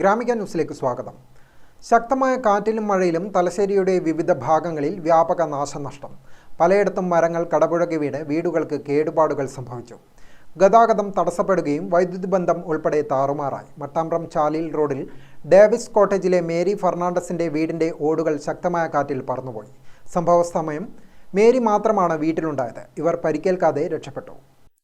ഗ്രാമിക ന്യൂസിലേക്ക് സ്വാഗതം. ശക്തമായ കാറ്റിലും മഴയിലും തലശ്ശേരിയുടെ വിവിധ ഭാഗങ്ങളിൽ വ്യാപക നാശനഷ്ടം. പലയിടത്തും മരങ്ങൾ കടപുഴകി വീണ് വീടുകൾക്ക് കേടുപാടുകൾ സംഭവിച്ചു. ഗതാഗതം തടസ്സപ്പെടുകയും വൈദ്യുതി ബന്ധം ഉൾപ്പെടെ താറുമാറായി. മട്ടാമ്പ്രം ചാലിൽ റോഡിൽ ഡേവിസ് കോട്ടേജിലെ മേരി ഫെർണാണ്ടസിന്റെ വീടിന്റെ ഓടുകൾ ശക്തമായ കാറ്റിൽ പറന്നുപോയി. സംഭവ സമയം മേരി മാത്രമാണ് വീട്ടിലുണ്ടായത്. ഇവർ പരിക്കേൽക്കാതെ രക്ഷപ്പെട്ടു.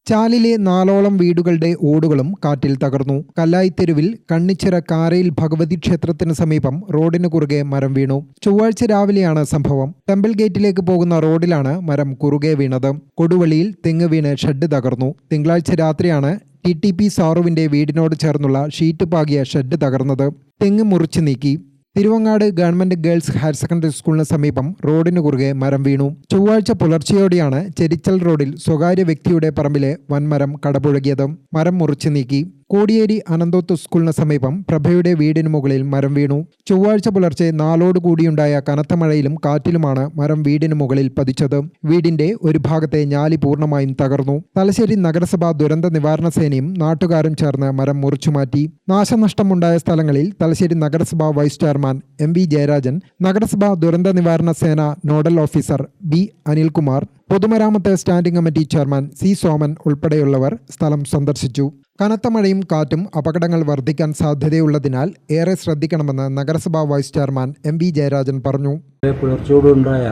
ചാലിലെ നാലോളം വീടുകളുടെ ഓടുകളും കാറ്റിൽ തകർന്നു. കല്ലായിത്തെരുവിൽ കണ്ണിച്ചിറ കാരയിൽ ഭഗവതി ക്ഷേത്രത്തിന് സമീപം റോഡിന് കുറുകെ മരം വീണു. ചൊവ്വാഴ്ച രാവിലെയാണ് സംഭവം. ടെമ്പിൾ ഗേറ്റിലേക്ക് പോകുന്ന റോഡിലാണ് മരം കുറുകെ വീണത്. കൊടുവള്ളിയിൽ തെങ്ങ് വീണ് ഷെഡ് തകർന്നു. തിങ്കളാഴ്ച രാത്രിയാണ് ടി ടി പി സാറുവിന്റെ വീടിനോട് ചേർന്നുള്ള ഷീറ്റ് പാകിയ ഷെഡ് തകർന്നത്. തെങ്ങ് മുറിച്ചു നീക്കി. Thiruvangad government girls higher secondary സ്കൂളിന് സമീപം റോഡിന് കുറുകെ മരം വീണു. ചൊവ്വാഴ്ച പുലർച്ചെയോടെയാണ് ചെരിച്ചൽ റോഡിൽ സ്വകാര്യ വ്യക്തിയുടെ പറമ്പിലെ വൻമരം കടപുഴകിയത്. മരം മുറിച്ചു നീക്കി. കോടിയേരി അനന്തോത്ത് സ്കൂളിന് സമീപം പ്രഭയുടെ വീടിന് മുകളിൽ മരം വീണു. ചൊവ്വാഴ്ച പുലർച്ചെ നാലോട് കൂടിയുണ്ടായ കനത്ത മഴയിലും കാറ്റിലുമാണ് മരം വീടിന് മുകളിൽ പതിച്ചത്. വീടിന്റെ ഒരു ഭാഗത്തെ ഞാലി പൂർണമായും തകർന്നു. തലശ്ശേരി നഗരസഭാ ദുരന്ത നിവാരണ സേനയും നാട്ടുകാരും ചേർന്ന് മരം മുറിച്ചുമാറ്റി. നാശനഷ്ടമുണ്ടായ സ്ഥലങ്ങളിൽ തലശ്ശേരി നഗരസഭാ vice chairman M V Jayarajan നഗരസഭാ ദുരന്ത നിവാരണ സേന നോഡൽ ഓഫീസർ ബി അനിൽകുമാർ പൊതുമരാമത്ത് standing committee chairman C Soman ഉൾപ്പെടെയുള്ളവർ സ്ഥലം സന്ദർശിച്ചു. കനത്ത മഴയും കാറ്റും അപകടങ്ങൾ വർദ്ധിക്കാൻ സാധ്യതയുള്ളതിനാൽ ഏറെ ശ്രദ്ധിക്കണമെന്ന് നഗരസഭാ vice chairman M V Jayarajan പറഞ്ഞു. പുലർച്ചയോടുണ്ടായ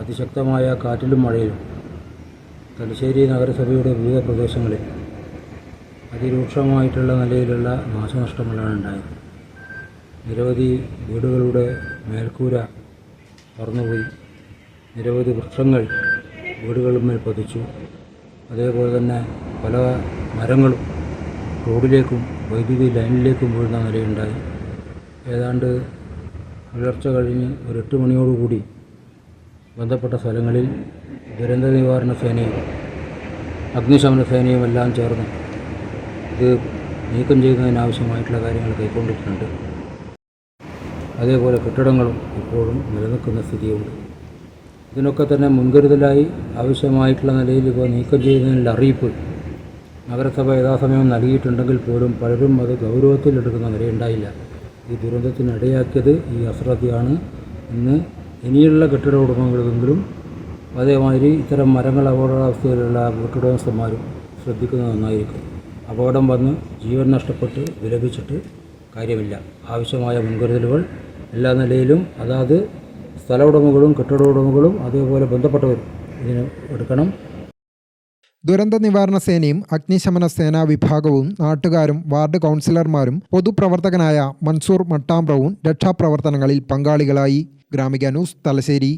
അതിശക്തമായ കാറ്റിലും മഴയിലും തലശ്ശേരി നഗരസഭയുടെ വിവിധ പ്രദേശങ്ങളിൽ അതിരൂക്ഷമായിട്ടുള്ള നിലയിലുള്ള നാശനഷ്ടങ്ങളാണ് ഉണ്ടായത്. നിരവധി വീടുകളുടെ മേൽക്കൂര പറന്നുപോയി. നിരവധി വൃക്ഷങ്ങൾ വീടുകളുമേൽ പതിച്ചു. അതേപോലെ തന്നെ പല മരങ്ങളും റോഡിലേക്കും വൈദ്യുതി ലൈനിലേക്കും വീഴുന്ന നിലയുണ്ടായി. ഏതാണ്ട് പുലർച്ച കഴിഞ്ഞ് ഒരു എട്ട് മണിയോടുകൂടി ബന്ധപ്പെട്ട സ്ഥലങ്ങളിൽ ദുരന്ത നിവാരണ സേനയും അഗ്നിശമന സേനയും എല്ലാം ചേർന്ന് ഇത് നീക്കം ചെയ്യുന്നതിനാവശ്യമായിട്ടുള്ള കാര്യങ്ങൾ കൈക്കൊണ്ടിട്ടുണ്ട്. അതേപോലെ കെട്ടിടങ്ങളും ഇപ്പോഴും നിലനിൽക്കുന്ന സ്ഥിതിയുണ്ട്. ഇതിനൊക്കെ തന്നെ മുൻകരുതലായി ആവശ്യമായിട്ടുള്ള നിലയിൽ ഇപ്പോൾ നീക്കം ചെയ്യുന്നതിനുള്ള അറിയിപ്പ് നഗരസഭ യഥാസമയം നൽകിയിട്ടുണ്ടെങ്കിൽ പോലും പലരും അത് ഗൗരവത്തിലെടുക്കുന്ന നിലയുണ്ടായില്ല. ഈ ദുരന്തത്തിനിടയാക്കിയത് ഈ അശ്രദ്ധയാണ്. ഇന്ന് ഇനിയുള്ള കെട്ടിട ഉടമകളെങ്കിലും അതേമാതിരി ഇത്തരം മരങ്ങൾ അപകടാവസ്ഥയിലുള്ള വീട്ടുടമസ്ഥന്മാരും ശ്രദ്ധിക്കുന്നത് നന്നായിരിക്കും. അപകടം വന്ന് ജീവൻ നഷ്ടപ്പെട്ട് വിലപിച്ചിട്ട് കാര്യമില്ല. ആവശ്യമായ മുൻകരുതലുകൾ എല്ലാ നിലയിലും അതാത് സ്ഥല ഉടമകളും കെട്ടിട ഉടമകളും അതേപോലെ ബന്ധപ്പെട്ടവരും ഇതിന് എടുക്കണം. ദുരന്ത നിവാരണ സേനയും അഗ്നിശമന സേനാ വിഭാഗവും നാട്ടുകാരും വാർഡ് കൗൺസിലർമാരും പൊതുപ്രവർത്തകനായ മൻസൂർ മട്ടാമ്പ്രവും രക്ഷാപ്രവർത്തനങ്ങളിൽ പങ്കാളികളായി. ഗ്രാമിക ന്യൂസ് തലശ്ശേരി.